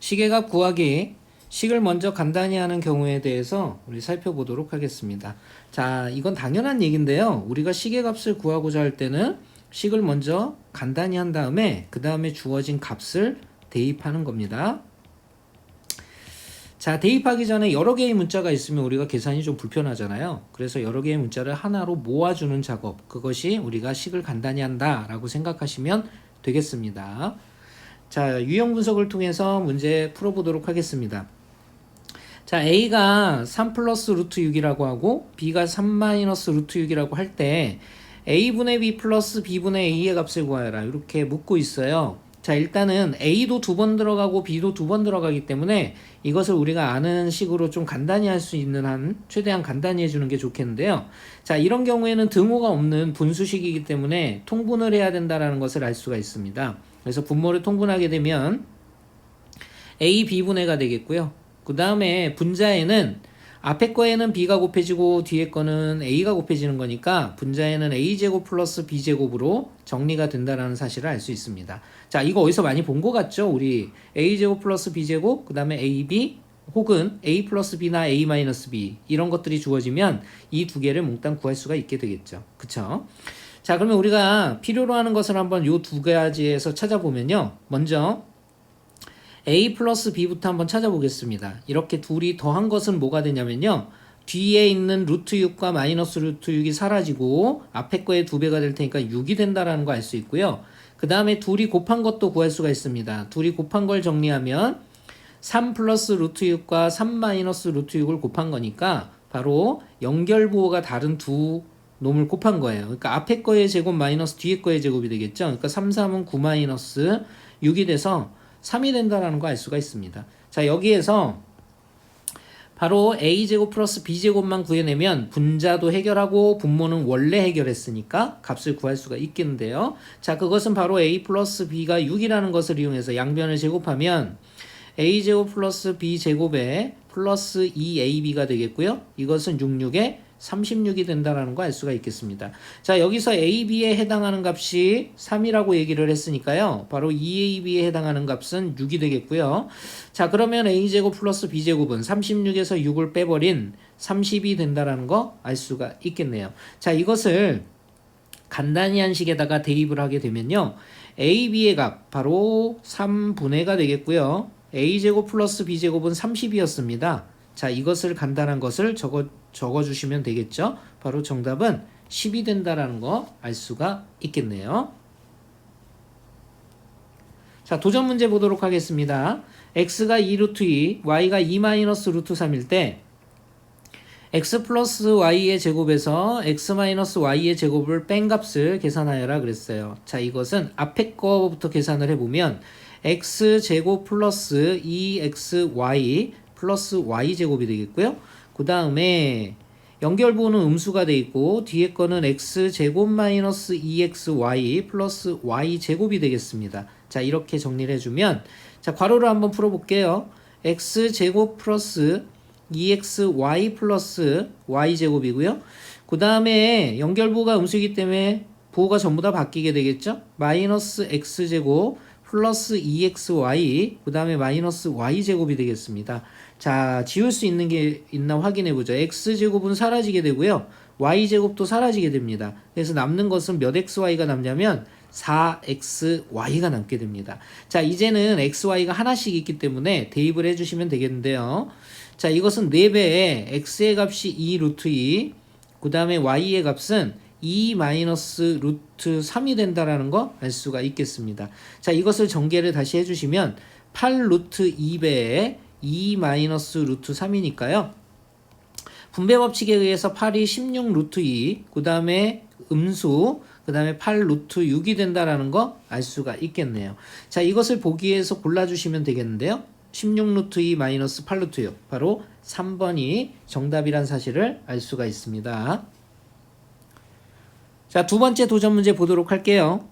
시계값 구하기 식을 먼저 간단히 하는 경우에 대해서 우리 살펴보도록 하겠습니다. 자, 이건 당연한 얘기인데요. 우리가 시계값을 구하고자 할 때는 식을 먼저 간단히 한 다음에 그 다음에 주어진 값을 대입하는 겁니다. 자, 대입하기 전에 여러 개의 문자가 있으면 우리가 계산이 좀 불편하잖아요. 그래서 여러 개의 문자를 하나로 모아주는 작업, 그것이 우리가 식을 간단히 한다라고 생각하시면 되겠습니다. 자, 유형 분석을 통해서 문제 풀어보도록 하겠습니다. 자, A가 3 플러스 루트 6이라고 하고 B가 3 마이너스 루트 6이라고 할 때 A분의 B 플러스 B분의 A의 값을 구하여라. 이렇게 묻고 있어요. 자, 일단은 A도 두 번 들어가고 B도 두 번 들어가기 때문에 이것을 우리가 아는 식으로 좀 간단히 할 수 있는 한 최대한 간단히 해주는 게 좋겠는데요. 자, 이런 경우에는 등호가 없는 분수식이기 때문에 통분을 해야 된다라는 것을 알 수가 있습니다. 그래서 분모를 통분하게 되면 A, B분해가 되겠고요. 그 다음에 분자에는 앞에 거에는 B가 곱해지고 뒤에 거는 A가 곱해지는 거니까 분자에는 A제곱 플러스 B제곱으로 정리가 된다라는 사실을 알 수 있습니다. 자, 이거 어디서 많이 본 것 같죠? 우리 A제곱 플러스 B제곱, 그 다음에 AB 혹은 A 플러스 B나 A 마이너스 B 이런 것들이 주어지면 이 두 개를 몽땅 구할 수가 있게 되겠죠. 그쵸? 자, 그러면 우리가 필요로 하는 것을 한번 요 두 가지에서 찾아보면요. 먼저 A 플러스 B부터 한번 찾아보겠습니다. 이렇게 둘이 더한 것은 뭐가 되냐면요. 뒤에 있는 루트 6과 마이너스 루트 6이 사라지고 앞에 거의 두 배가 될 테니까 6이 된다라는 거 알 수 있고요. 그 다음에 둘이 곱한 것도 구할 수가 있습니다. 둘이 곱한 걸 정리하면 3 플러스 루트 6과 3 마이너스 루트 6을 곱한 거니까 바로 연결부호가 다른 두 놈을 곱한 거예요. 그러니까 앞에 거의 제곱 마이너스 뒤에 거의 제곱이 되겠죠. 그러니까 3, 3은 9 마이너스 6이 돼서 3이 된다라는 거 알 수가 있습니다. 자, 여기에서 바로 a제곱 플러스 b제곱만 구해내면 분자도 해결하고 분모는 원래 해결했으니까 값을 구할 수가 있겠는데요. 자, 그것은 바로 a 플러스 b가 6이라는 것을 이용해서 양변을 제곱하면 a제곱 플러스 b제곱에 플러스 2ab가 되겠고요. 이것은 66에 36이 된다라는 거 알 수가 있겠습니다. 자, 여기서 A, B에 해당하는 값이 3이라고 얘기를 했으니까요. 바로 2AB에 해당하는 값은 6이 되겠고요. 자, 그러면 A제곱 플러스 B제곱은 36에서 6을 빼버린 30이 된다라는 거 알 수가 있겠네요. 자, 이것을 간단히 한 식에다가 대입을 하게 되면요. A, B의 값 바로 3분의가 되겠고요. A제곱 플러스 B제곱은 30이었습니다. 자, 이것을 간단한 것을 적어 적어 주시면 되겠죠? 바로 정답은 10이 된다라는 거 알 수가 있겠네요. 자, 도전 문제 보도록 하겠습니다. x가 2 루트 2, y가 2 마이너스 루트 3일 때 x 플러스 y의 제곱에서 x 마이너스 y의 제곱을 뺀 값을 계산하여라 그랬어요. 자, 이것은 앞에 거부터 계산을 해보면 x 제곱 플러스 2xy 플러스 y 제곱이 되겠고요. 그 다음에 연결부호는 음수가 돼 있고 뒤에 거는 x 제곱 마이너스 2xy 플러스 y 제곱이 되겠습니다. 자 이렇게 정리를 해주면 자 괄호를 한번 풀어볼게요. x 제곱 플러스 2xy 플러스 y 제곱이고요. 그 다음에 연결부호가 음수이기 때문에 부호가 전부 다 바뀌게 되겠죠. 마이너스 x 제곱 플러스 2xy 그 다음에 마이너스 y 제곱이 되겠습니다. 자, 지울 수 있는 게 있나 확인해 보죠. x제곱은 사라지게 되고요. y제곱도 사라지게 됩니다. 그래서 남는 것은 몇 xy가 남냐면 4xy가 남게 됩니다. 자, 이제는 xy가 하나씩 있기 때문에 대입을 해주시면 되겠는데요. 자, 이것은 4배에 x의 값이 2 루트 2, 그 다음에 y의 값은 2 마이너스 루트 3이 된다라는 거 알 수가 있겠습니다. 자, 이것을 전개를 다시 해주시면 8 루트 2배에 2 마이너스 루트 3이니까요. 분배 법칙에 의해서 8이 16 루트 2, 그 다음에 음수, 그 다음에 8 루트 6이 된다라는 거 알 수가 있겠네요. 자, 이것을 보기 위해서 골라주시면 되겠는데요. 16 루트 2 마이너스 8 루트 6, 바로 3번이 정답이란 사실을 알 수가 있습니다. 자, 두 번째 도전 문제 보도록 할게요.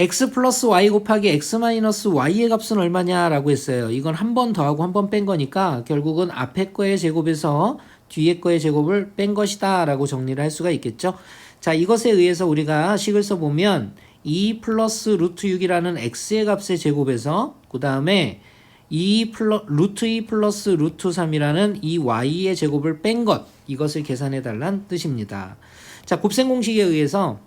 x 플러스 y 곱하기 x 마이너스 y의 값은 얼마냐라고 했어요. 이건 한 번 더하고 한 번 뺀 거니까 결국은 앞에 거의 제곱에서 뒤에 거의 제곱을 뺀 것이다 라고 정리를 할 수가 있겠죠. 자, 이것에 의해서 우리가 식을 써보면 2 플러스 루트 6이라는 x의 값의 제곱에서 그 다음에 2 플러, 루트 2 플러스 루트 3이라는 이 y의 제곱을 뺀 것 이것을 계산해 달란 뜻입니다. 자 곱셈 공식에 의해서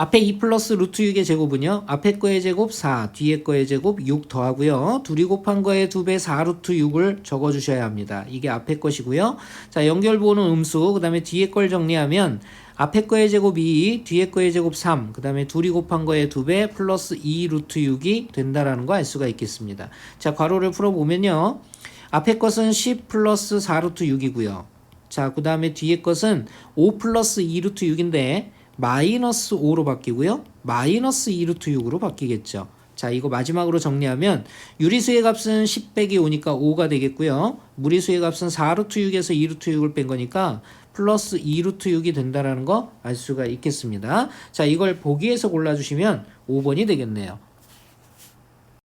앞에 2 플러스 루트 6의 제곱은요. 앞에 거의 제곱 4, 뒤에 거의 제곱 6 더하고요. 둘이 곱한 거의 2배 4 루트 6을 적어주셔야 합니다. 이게 앞에 것이고요. 자 연결부호는 음수, 그 다음에 뒤에 걸 정리하면 앞에 거의 제곱 2, 뒤에 거의 제곱 3, 그 다음에 둘이 곱한 거의 2배 플러스 2 루트 6이 된다라는 거 알 수가 있겠습니다. 자 괄호를 풀어보면요. 앞에 것은 10 플러스 4 루트 6이고요. 자, 그 다음에 뒤에 것은 5 플러스 2 루트 6인데 마이너스 5로 바뀌고요. 마이너스 2 루트 6으로 바뀌겠죠. 자, 이거 마지막으로 정리하면 유리수의 값은 10 빼기 5니까 5가 되겠고요. 무리수의 값은 4 루트 6에서 2 루트 6을 뺀 거니까 플러스 2 루트 6이 된다라는 거 알 수가 있겠습니다. 자, 이걸 보기에서 골라주시면 5번이 되겠네요.